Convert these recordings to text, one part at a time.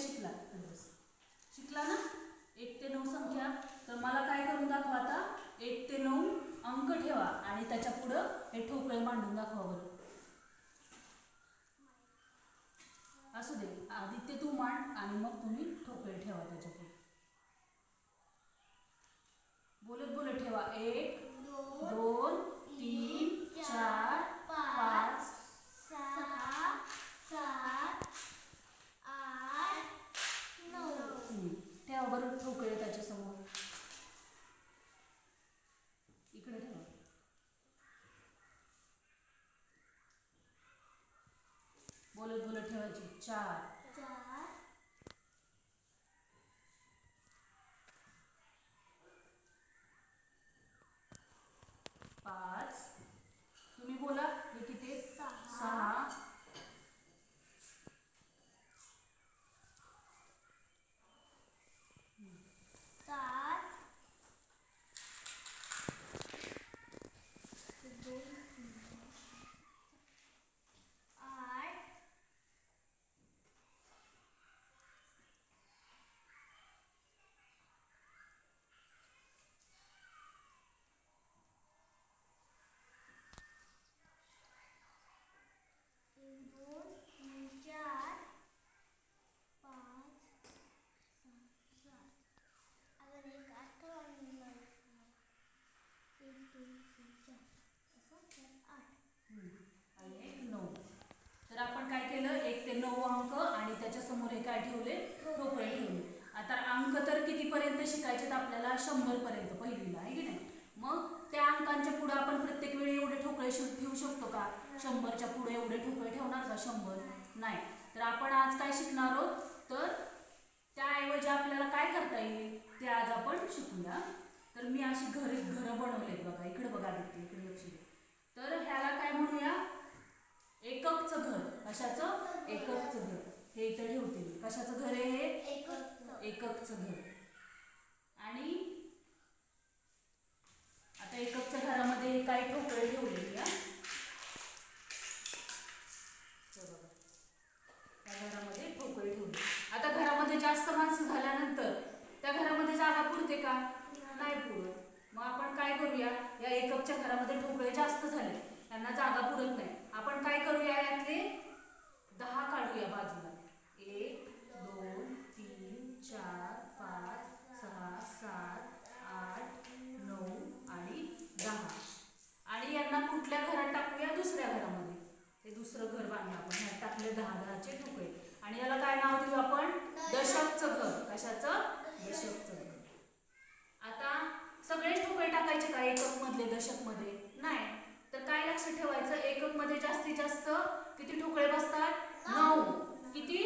शिकला. शिकला ना? एक ते नऊ संख्या. तर मला काय करून दाखवा आता? एक ते नऊ अंक ठेवा आणि त्याच्या पुढं हे ठोकळे मांडून दाखवा बरं. असू दे. आदित्य तू मांड आणि मग तुम्ही ठोकळे ठेवा त्याच्या पुढे. बोलत बोलत ठेवा. एक दोन दोन तीन चार पाच सहा सात आठ नऊ हम्म. ठेवा बरं त्याच्यासमोर. त्याच्यासमोर इकडे ठेवा. बोलत बोलत ठेवायची. चार पाच तुम्ही बोला हे किती आहेत? सहा. सहा सात दोन आठ दोन तीन चार पाच सहा सात अगर एक अठरा एक दोन तीन चार असं चार आठ हम्म. आणि एक नऊ. तर आपण काय केलं? एक ते नऊ अंक आणि त्याच्यासमोर हे काय ठेवले? ठोकळे ठेवले. आता अंक तर कितीपर्यंत शिकायचे तर आपल्याला शंभर पर्यंत पहिलीला आहे की नाही? मग त्या अंकांच्या पुढे आपण प्रत्येक वेळी एवढे ठोकळे शिव- ठेवू शकतो का? शंभरच्या पुढे एवढे ठोकळे ठेवणार का? शंभर. नाही. तर आपण आज काय शिकणार आहोत? तर त्याऐवजी आपल्याला काय करता येईल? ते आज आपण शिकूया. तर मी अशी घर घरं बनवलेत बघा. इकडे बघा देते इकडे लक्ष दे तर ह्याला काय म्हणूया? एककचं घर. कशाचं? एककचं घर. हे इथं ठेवते कशाचं घर आहे हे? एककचं घर आणि आता एककच्या घरामध्ये हे काही ठोकळे ठेवले मी हा. हे बघा. त्या घरामध्ये ठोकळे ठेवले आता घरामध्ये जास्त माणसं झाल्यानंतर त्या घरामध्ये जागा पुरते का नाही पुरत मग आपण काय करूया या एककच्या घरामध्ये ठोकळे जास्त झाले. त्यांना जागा पुरत नाही. आपण काय करूया यातले? दहा काढूया बाजूला. एक दोन तीन चार पाच सहा सात आठ नऊ आणि दहा. आणि यांना कुठल्या घरात टाकूया? दुसऱ्या घरामध्ये. ते दुसरं घर बांधलं आपण ह्यात टाकले दहा दहाचे ठोकळे आणि याला काय नाव देऊ आपण? दशकचं घर. कशाचं? दशकचं घर. आता सगळेच ठोकळे टाकायचे का एकक मधले दशकमध्ये नाही. तर काय लक्षात ठेवायचं? एककमध्ये जास्तीत जास्त किती ठोकळे बसतात? नऊ. किती?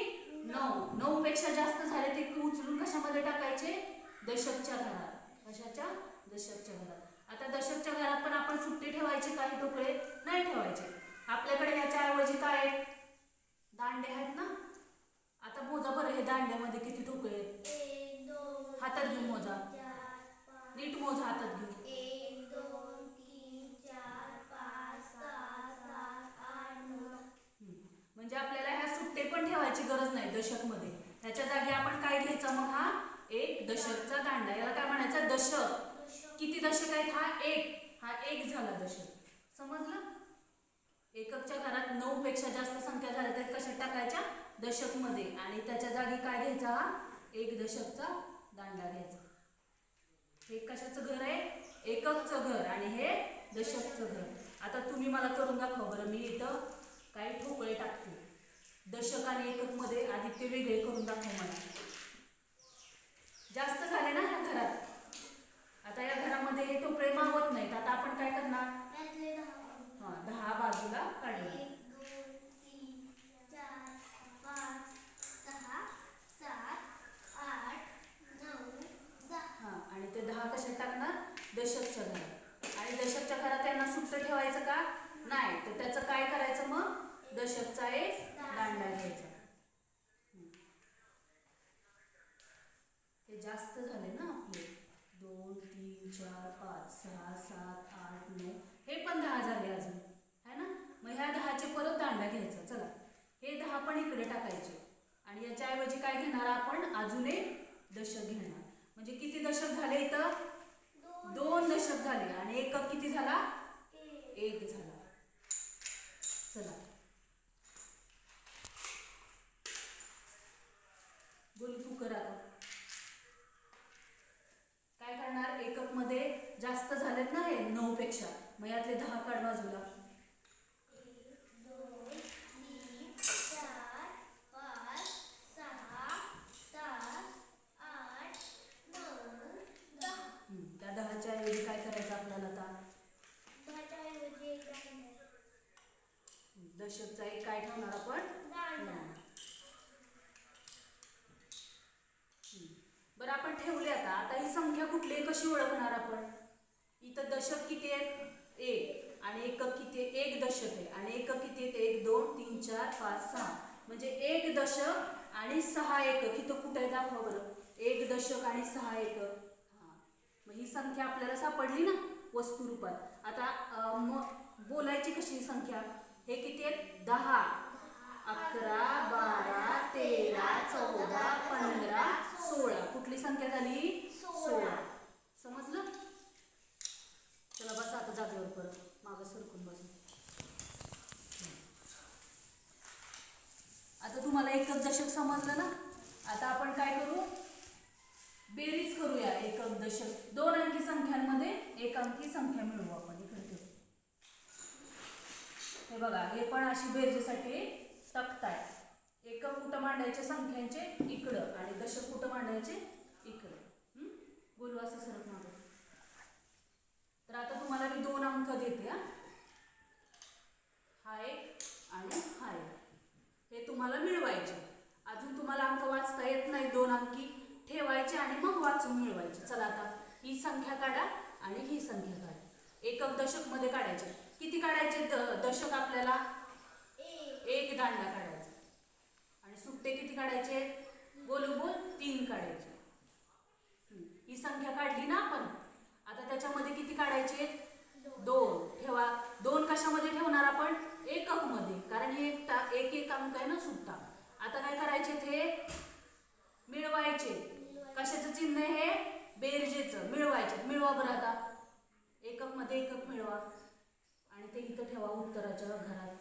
नऊ. नऊ पेक्षा जास्त झाले ते उचलून कशामध्ये टाकायचे? दशकच्या घरात. कशाच्या? दशकच्या घरात. आता दशकच्या घरात पण आपण सुट्टी ठेवायचे काही ठोकळे? नाही ठेवायचे. आपल्याकडे ह्याच्या ऐवजी काय आहेत? दांडे आहेत ना? आता मोजा बरं हे दांड्यामध्ये किती ठोकळे हातात घेऊन मोजा. नीट मोजा हातात घेऊन. एक दोन तीन चार पाच सहा सात आठ नऊ. हम्म. म्हणजे आपल्याला ह्या सुट्टे पण ठेवायची गरज नाही दशकमध्ये त्याच्या जागी आपण काय घ्यायचा मग हा? एक दशकचा दांडा याला काय म्हणायचं? दशक. किती दशक आहेत? हा एक. हा एक झाला दशक. समजलं? एककच्या घरात नऊ पेक्षा जास्त संख्या झाल्या तर कशात टाकायच्या? दशकमध्ये आणि त्याच्या जागी काय घ्यायचा हा? एक दशकचा दांडा घ्यायचा. हे कशाचं घर आहे? एककचं घर आणि हे दशकचं घर. आता तुम्ही मला करून दाखवा बरं मी इथं काही ठोकळे टाकते. दशक आणि एककमध्ये आदित्य वेगळे करून दाखव मला जास्त झाले ना ह्या घरात आता या घरामध्ये हे ठोकळे मावत नाहीत आता आपण काय करणार त्यातले दहा हा दहा बाजूला काढले एक दोन तीन चार पाच सहा सात आठ नऊ दहा हा दहा कशात टाकणार? दशकच्या घरात. आणि दशकच्या घरात यांना सुट्ट ठेवायचं का? नाही. तर त्याचं काय करायचं मग? दशकचा एक दांडा घ्यायचा. हे जास्त झाले ना आपले. दोन तीन चार पाच सहा सात आठ नऊ. हे पण दहा झाले अजून. है ना? मग ह्या दहाचे परत दांडा घ्यायचा. चला. हे दहा पण इकडे टाकायचे. आणि याच्याऐवजी काय घेणार आपण? अजून एक दशक घेणार. म्हणजे किती दशक झाले इथं? दोन दशक झाले. आणि एकक किती झाला? एक झाला. चला. बोल तू करा काय करणार? एककमध्ये जास्त झालेत ना हे नऊ पेक्षा मग यातले दहा काढ बाजूला. दहाच्या ऐवजी काय करायचं आपल्याला आता. दशकचा एक काय ठेवणार आपण. बरं आपण ठेवले आता. आता ही संख्या कुठली कशी ओळखणार आपण? इथं दशक किती आहेत एक. आणि एकक किती एक दशक आहे. आणि एकक किती आहेत एक दोन तीन चार पाच सहा. म्हणजे एक दशक आणि सहा एकक. इथं कुठे दाखवा बरं. एक दशक आणि सहा एकक. ही संख्या आपल्याला सापडली ना वस्तू रूपात. आता मग बोलायची कशी ही संख्या? हे किती आहेत? दहा. अकरा बारा तेरा चौदा पंधरा सोळा. कुठली संख्या झाली? सोळा. समजलं? चला बस आता जागेवर परत. मागं सरकून बस. आता तुम्हाला एकच दशक समजलं ना? आता आपण काय करू? बेरीज करूया. एकक दशक. दोन अंकी संख्यांमध्ये एक अंकी संख्या मिळवू आपण. इकडे हे बघा हे पण अशी बेरजेसाठी तक्ता आहे एकक कुठं मांडायचे? संख्यांचे इकडं आणि दशक कुठं मांडायचे? इकडं. बोलू असं सरक मांडू तर आता तुम्हाला मी दोन अंक देते हा एक आणि हा एक हे तुम्हाला मिळवायचे अजून तुम्हाला अंक वाचता येत नाही दोन अंकी ठेवायचे आणि मग वाचून मिळवायचे चला आता ही संख्या काढा आणि ही संख्या काढा एकक दशकमध्ये काढायचे. किती काढायचे? दशक आपल्याला एक. दांडा काढायचा. आणि सुट्टे किती काढायचे? बोलू बोल तीन काढायचे. ही संख्या काढली ना आपण? आता त्याच्यामध्ये किती काढायचे? दोन. ठेवा. दोन कशामध्ये ठेवणार आपण? एककमध्ये कारण हे एक एक एक अंक आहे ना सुट्टा. आता काय करायचे ते? मिळवायचे. कशाचं चिन्ह हे बेरजेचं मिळवायचे. मिळवा बरं आता. एककमध्ये एकक मिळवा. आणि ते इथं ठेवा उत्तराच्या घरात.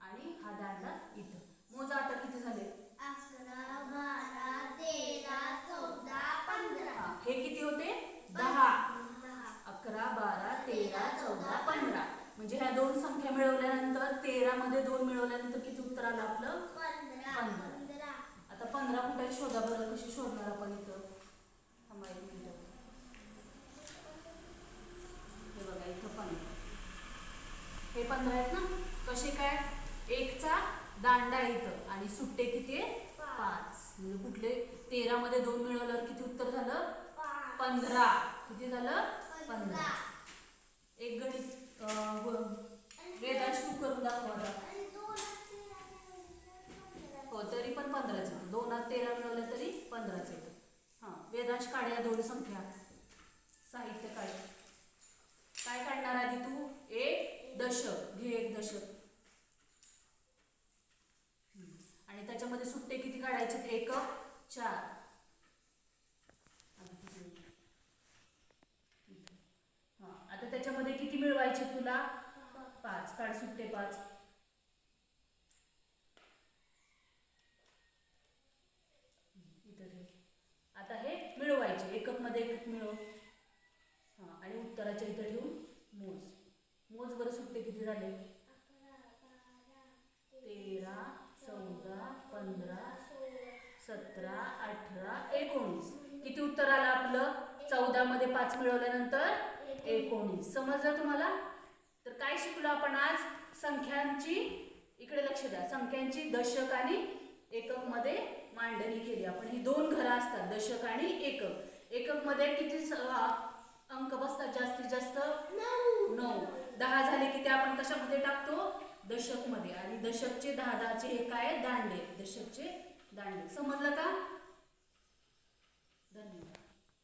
आणि हा दांडा इथं. मोजा आता किती झाले? अकरा बारा तेरा चौदा पंधरा. हा, किती होते? दहा. अकरा बारा तेरा चौदा पंधरा. म्हणजे ह्या दोन संख्या मिळवल्यानंतर तेरा मध्ये दोन मिळवल्यानंतर किती उत्तर आलं आपलं. पंधरा. आता पंधरा कुठे शोधा बरं कशी शोधणार आपण इथं थांबा एक मिनिट हे बघा इथं पंधरा हे पंधरा आहेत ना? कसे काय? एकचा दांडा इथं आणि सुट्टे किती आहे? पाच. म्हणजे कुठले? तेरा मध्ये दोन मिळवल्यावर किती उत्तर झालं? पंधरा. किती झालं? पंधरा. एक गणित वेदांश तू करून दाखव आता हो तरी पण पंधराच येतो दोनात तेरा मिळवलं तरी पंधराच येतं हां वेदांश काढ्या दोन संख्या. साहित्य काढ्या काय काढणार आधी तू एक दशक घे एक दशक हम्म. आणि त्याच्यामध्ये सुट्टे किती काढायचे एक चार. आता त्याच्यामध्ये किती मिळवायचे तुला? पाच. काढ सुट्टे पाच. आता हे मिळवायचे. एककमध्ये एकक मिळव. हा आणि उत्तराच्या इथं ठेवून मोज. मोज बरं सुट्टे किती झाले? तेरा चौदा पंधरा सतरा अठरा एकोणीस. किती उत्तर आलं आपलं? चौदा मध्ये पाच मिळवल्यानंतर एकोणीस. समजलं तुम्हाला? तर काय शिकलो आपण आज? संख्यांची इकडे लक्ष द्या. संख्यांची दशक आणि एककमध्ये मांडणी केली आपण. ही दोन घरं असतात दशक आणि एकक. एककमध्ये किती अंक बसतात? जास्तीत जास्त नऊ. नऊ दहा झाले की ते आपण कशामध्ये टाकतो? दशकमध्ये आणि दशकचे दहा दहाचे हे काय? दांडे. दशकचे दांडे. समजलं का?